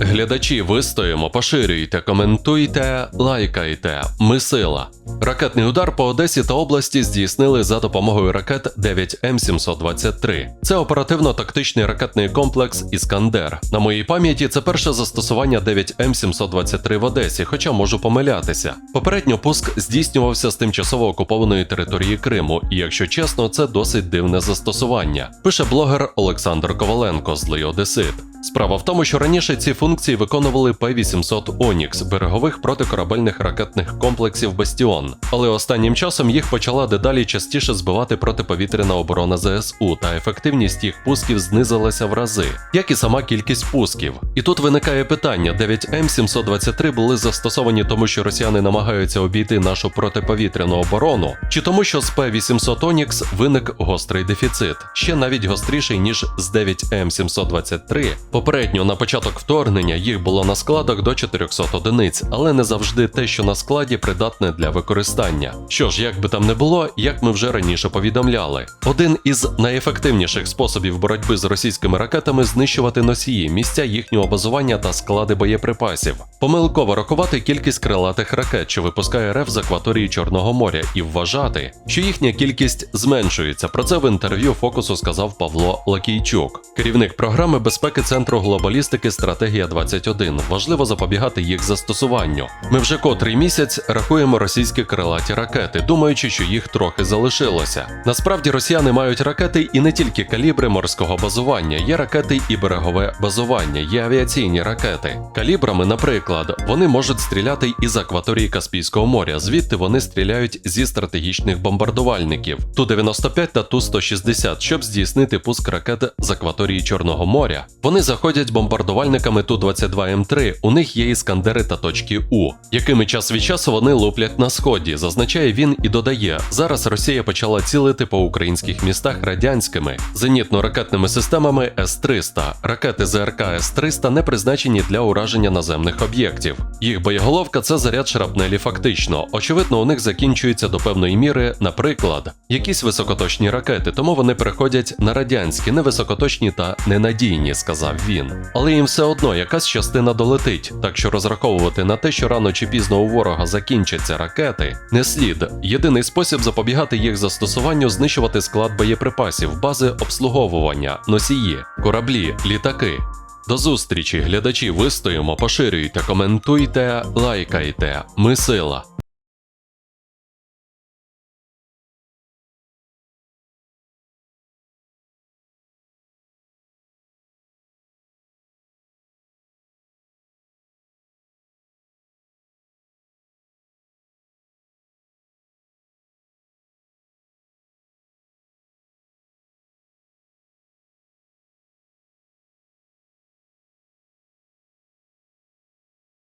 глядачі, вистоїмо, поширюйте, коментуйте, лайкайте. Ми сила. Ракетний удар по Одесі та області здійснили за допомогою ракет 9М723. Це оперативно-тактичний ракетний комплекс Іскандер. На моїй пам'яті це перше застосування 9М723 в Одесі, хоча можу помилятися. Попередньо пуск здійснювався з тимчасово окупованої території Криму, і якщо чесно, це досить дивне застосування. Пише блогер Олександр Коваленко, злий Одесит. Справа в тому, що раніше ці функції виконували П-800 Онікс берегових протикорабельних ракетних комплексів Бастіон, але останнім часом їх почала дедалі частіше збивати протиповітряна оборона ЗСУ, та ефективність їх пусків знизилася в рази, як і сама кількість пусків. І тут виникає питання: 9М723 були застосовані тому, що росіяни намагаються обійти нашу протиповітряну оборону, чи тому, що з П-800 Онікс виник гострий дефіцит, ще навіть гостріший ніж з 9М723. Попередньо на початок вторгнення їх було на складах до 400 одиниць, але не завжди те, що на складі, придатне для використання. Що ж, як би там не було, як ми вже раніше повідомляли, один із найефективніших способів боротьби з російськими ракетами знищувати носії, місця їхнього базування та склади боєприпасів, помилково рахувати кількість крилатих ракет, що випускає РФ з акваторії Чорного моря, і вважати, що їхня кількість зменшується. Про це в інтерв'ю фокусу сказав Павло Лакійчук, керівник програми безпеки Центру глобалістики Стратегія 21. Важливо запобігати їх застосуванню. Ми вже котрий місяць рахуємо російські крилаті ракети, думаючи, що їх трохи залишилося. Насправді росіяни мають ракети і не тільки калібри морського базування, є ракети і берегове базування, є авіаційні ракети. Калібрами, наприклад, вони можуть стріляти із акваторії Каспійського моря, звідти вони стріляють зі стратегічних бомбардувальників Ту-95 та Ту-160, щоб здійснити пуск ракет з акваторії Чорного моря. Вони заходять бомбардувальниками Ту-22М3, у них є іскандери та точки У, якими час від часу вони луплять на сході, зазначає він і додає: зараз Росія почала цілити по українських містах радянськими зенітно-ракетними системами С-300. Ракети ЗРК С-300 не призначені для ураження наземних об'єктів. Їх боєголовка це заряд шрапнелі фактично. Очевидно, у них закінчується до певної міри, наприклад, якісь високоточні ракети, тому вони переходять на радянські, невисокоточні та ненадійні, сказав він. Але їм все одно якась частина долетить, так що розраховувати на те, що рано чи пізно у ворога закінчаться ракети, не слід. Єдиний спосіб запобігати їх застосуванню знищувати склад боєприпасів, бази обслуговування, носії, кораблі, літаки. До зустрічі, глядачі, вистоїмо, поширюйте, коментуйте, лайкайте. Ми сила.